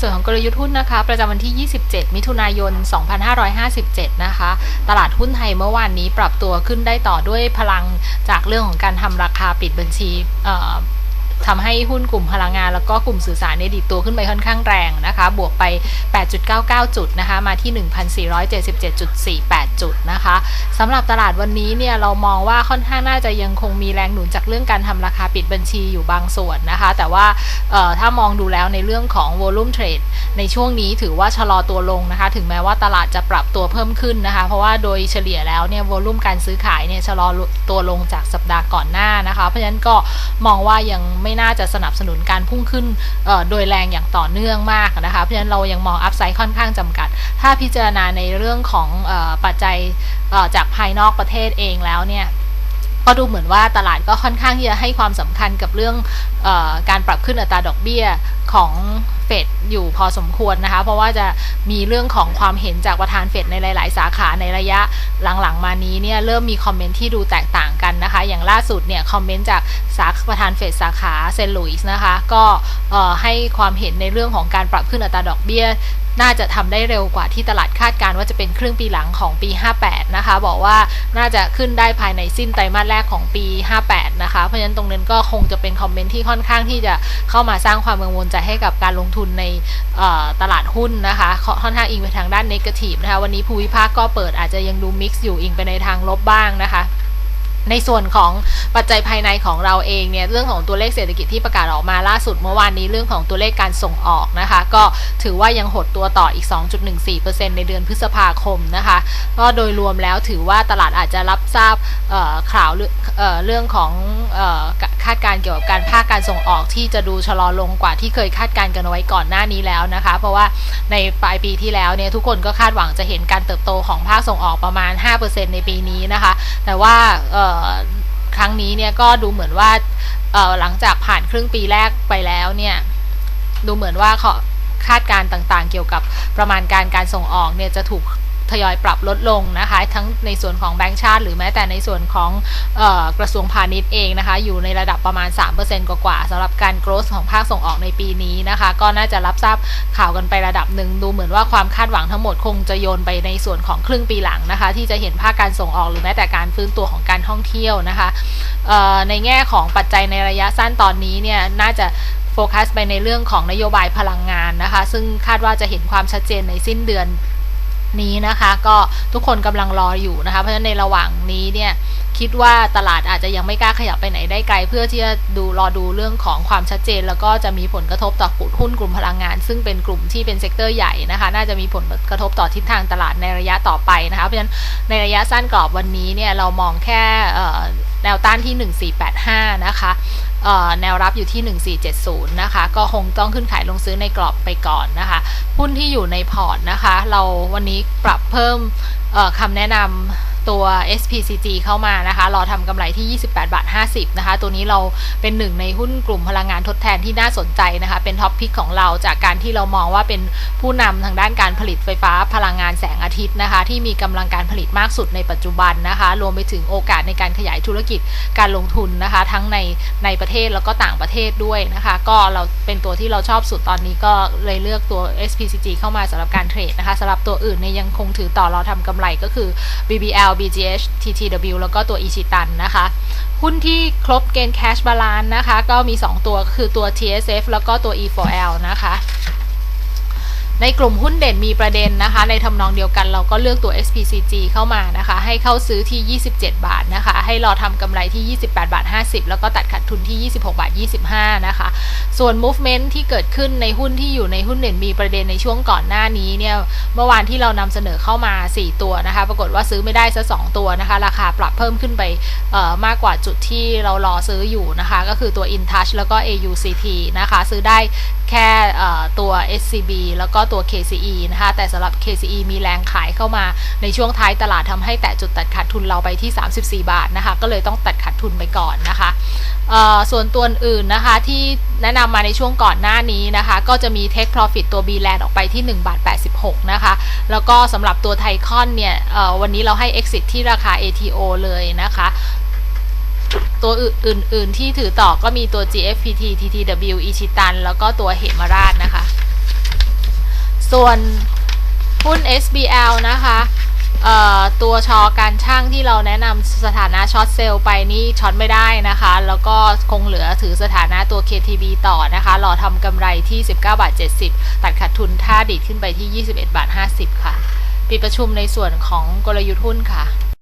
ส่วนของกลยุทธ์หุ้นนะคะ ประจำวันที่ 27 มิถุนายน 2557 นะคะ ตลาดหุ้นไทยเมื่อวานนี้ปรับตัวขึ้นได้ต่อด้วยพลังจากเรื่องของการทำราคาปิดบัญชี ทำให้หุ้นกลุ่มพลังงานแล้วก็กลุ่มสื่อสารเนี่ยดีตัวขึ้นไปค่อนข้างแรงนะคะ บวกไป 8.99 จุดนะคะ มาที่ 1,477.48 จุดนะคะสำหรับตลาดวันนี้เนี่ยเรามองว่าค่อนข้างน่าจะยังคงมีแรงหนุนจากเรื่องการทำราคาปิดบัญชีอยู่บางส่วนนะคะ แต่ว่าถ้ามองดูแล้วในเรื่องของ volume trade ในช่วงนี้ถือว่าชะลอตัวลงนะคะ ถึงแม้ว่าตลาดจะปรับตัวเพิ่มขึ้นนะคะ เพราะว่าโดยเฉลี่ยแล้วเนี่ย volume การซื้อขายเนี่ยชะลอตัวลงจากสัปดาห์ก่อนหน้านะคะ เพราะฉะนั้นก็มองว่ายังไม่น่าจะสนับสนุนการพุ่งขึ้นเอ่อโดยแรงอย่างต่อเนื่องมากนะคะ เพราะฉะนั้นเรายังมองอัพไซด์ค่อนข้างจำกัด ถ้าพิจารณาในเรื่องของเออปัจจัยเอ่อจากภายนอกประเทศเองแล้วเนี่ย ก็ดูเหมือนว่าตลาดก็ค่อนข้างที่จะให้ความสำคัญกับเรื่องออการปรับขึ้นอัตราดอกเบี้ยของเฟดอยู่พอสมควรนะคะ เพราะว่าจะมีเรื่องของความเห็นจากประธานเฟดในหลาย ๆ สาขาในระยะหลัง ๆ มานี้เนี่ยเริ่มมีคอมเมนต์ที่ดูแตกต่างกันนะคะ อย่างล่าสุดเนี่ยคอมเมนต์จากสาขาประธานเฟดสาขาเซนต์หลุยส์นะคะ ก็ให้ความเห็นในเรื่องของการปรับขึ้นอัตราดอกเบี้ย น่าจะทำได้เร็วกว่าที่ตลาดคาดการณ์ว่าจะเป็นครึ่งปีหลังของปี 58 นะคะ บอกว่าน่าจะขึ้นได้ภายในสิ้นไตรมาสแรกของปี 58 นะคะ เพราะฉะนั้นตรงนั้นก็คงจะเป็นคอมเมนต์ที่ค่อนข้างที่จะเข้ามาสร้างความกังวลใจให้กับการลงทุนในตลาดหุ้นนะคะค่อนข้างอิงไปทางด้านเนกาทีฟนะคะ วันนี้ภูมิภาคก็เปิดอาจจะยังดูมิกซ์อยู่อิงไปในทางลบบ้างนะคะ ในส่วนของปัจจัยภายในของเราเองเนี่ยเรื่องของตัวเลขเศรษฐกิจที่ประกาศออกมาล่าสุดเมื่อวานนี้เรื่องของตัวเลขการส่งออกนะคะ ก็ถือว่ายังหดตัวต่ออีก 2.14%ในเดือนพฤษภาคมนะคะก็โดยรวมแล้วถือว่าตลาดอาจจะรับทราบข่าวเรื่องของคาดการเกี่ยวกับการภาคการส่งออกที่จะดูชะลอลงกว่าที่เคยคาดการกันเอาไว้ก่อนหน้านี้แล้วนะคะ เพราะว่าในปลายปีที่แล้วเนี่ยทุกคนก็คาดหวังจะเห็นการเติบโตของภาคส่งออกประมาณ 5%ในปีนี้นะคะ แต่ว่าครั้งนี้เนี่ยก็ดูเหมือนว่าหลังจากผ่านครึ่งปีแรกไปแล้วเนี่ยดูเหมือนว่าเขาคาดการณ์ต่างๆ เกี่ยวกับประมาณการการส่งออกเนี่ยจะถูก ทยอยปรับลดลงนะคะทั้งในส่วนของแบงก์ชาติ หรือแม้แต่ในส่วนของออกระทรวงพาณิชย์เองนะคะอยู่ในระดับประมาณ 3%กว่าๆสำหรับการ growth ของภาคส่งออกในปีนี้นะคะก็น่าจะรับทราบข่าวกันไประดับหนึ่งดูเหมือนว่าความคาดหวังทั้งหมดคงจะโยนไปในส่วนของครึ่งปีหลังนะคะที่จะเห็นภาคการส่งออกหรือแม้แต่การฟื้นตัวของการท่องเที่ยวนะคะในแง่ของปัจจัยในระยะสั้นตอนนี้เนี่ยน่าจะโฟกัสไปในเรื่องของนโยบายพลังงานนะคะ ซึ่งคาดว่าจะเห็นความชัดเจนในสิ้นเดือน นี้นะคะ ก็ทุกคนกำลังรออยู่นะคะ เพราะฉะนั้นในระหว่างนี้เนี่ยคิดว่าตลาดอาจจะยังไม่กล้าขยับไปไหนได้ไกล เพื่อที่จะดูรอดูเรื่องของความชัดเจน แล้วก็จะมีผลกระทบต่อกลุ่มหุ้นกลุ่มพลังงาน ซึ่งเป็นกลุ่มที่เป็นเซกเตอร์ใหญ่นะคะ น่าจะมีผลกระทบต่อทิศทางตลาดในระยะต่อไปนะคะ เพราะฉะนั้นในระยะสั้นกรอบวันนี้เนี่ยเรามองแค่แนวต้านที่ 1485 นะคะ แนวรับอยู่ที่ 1470 นะคะ ก็คงต้องขึ้นขายลงซื้อในกรอบไปก่อนนะคะ หุ้นที่อยู่ในพอร์ตนะคะ เราวันนี้ปรับเพิ่มคำแนะนำ ตัว SPCG เข้ามานะคะ รอทำกำไรที่ 28 บาท 50 นะคะ ตัวนี้เราเป็นหนึ่งในหุ้นกลุ่มพลังงานทดแทนที่น่าสนใจนะคะ เป็นท็อปพิกของเราจากการที่เรามองว่าเป็นผู้นำทางด้านการผลิตไฟฟ้าพลังงานแสงอาทิตย์นะคะ ที่มีกำลังการผลิตมากสุดในปัจจุบันนะคะ รวมไปถึงโอกาสในการขยายธุรกิจการลงทุนนะคะ ทั้งในในประเทศแล้วก็ต่างประเทศด้วยนะคะ ก็เราเป็นตัวที่เราชอบสุดตอนนี้ก็เลยเลือกตัว SPCG เข้ามาสำหรับการเทรดนะคะสำหรับตัวอื่นเนี่ยยังคงถือต่อรอทำกำไรก็คือ BBL BGH TTW แล้วก็ตัว อิชิตันนะคะ หุ้นที่ครบเกณฑ์ cash balance นะคะ ก็มี 2 ตัวคือตัว TSF แล้วก็ตัว E4L นะคะ ในกลุ่มหุ้นเด่นมีประเด็นนะคะ ในทำนองเดียวกันเราก็เลือกตัว SPCG เข้ามานะคะ ให้เข้าซื้อที่ 27 บาทนะคะ ให้รอทำกำไรที่ 28 บาท 50 แล้วก็ตัดขาดทุนที่ 26 บาท 25 นะคะ ส่วน movement ที่เกิดขึ้นในหุ้นที่อยู่ในหุ้นเด่นมีประเด็นในช่วงก่อนหน้านี้เนี่ย เมื่อวานที่เรานำเสนอเข้ามา 4 ตัวนะคะ ปรากฏว่าซื้อไม่ได้ซะ2ตัวนะคะ ราคาปรับเพิ่มขึ้นไปมากกว่าจุดที่เรารอซื้ออยู่นะคะ ก็คือตัว InTouch แล้วก็ AUCT นะคะ ซื้อได้แค่ตัว SCB แล้วก็ตัว KCE นะคะ แต่สำหรับ KCE มีแรงขายเข้ามาในช่วงท้ายตลาดทำให้แตะจุดตัดขาดทุนเราไปที่ 34 บาทนะคะ ก็เลยต้องตัดขาดทุนไปก่อนนะคะส่วนตัวอื่นนะคะที่แนะนำมาในช่วงก่อนหน้านี้นะคะ ก็จะมี Take Profit ตัว B Land ออกไปที่ 1 บาท 86 นะคะ แล้วก็สำหรับตัวไทคอนเนี่ยวันนี้เราให้ Exit ที่ราคา ATO เลยนะคะตัวอื่น ๆ ที่ถือต่อก็มีตัว GFPT TTW อิชิตัน แล้วก็ตัวเหมราชนะคะ ส่วนหุ้น SBL นะคะตัวชอการช่างที่เราแนะนำสถานะช็อตเซลล์ไปนี่ช็อตไม่ได้นะคะ แล้วก็คงเหลือถือสถานะตัว KTB ต่อนะคะ รอทำกำไรที่ 19บาท70 ตัดขาดทุนถ้าดีดขึ้นไปที่ 21บาท50 ค่ะ ปิดประชุมในส่วนของกลยุทธ์หุ้นค่ะ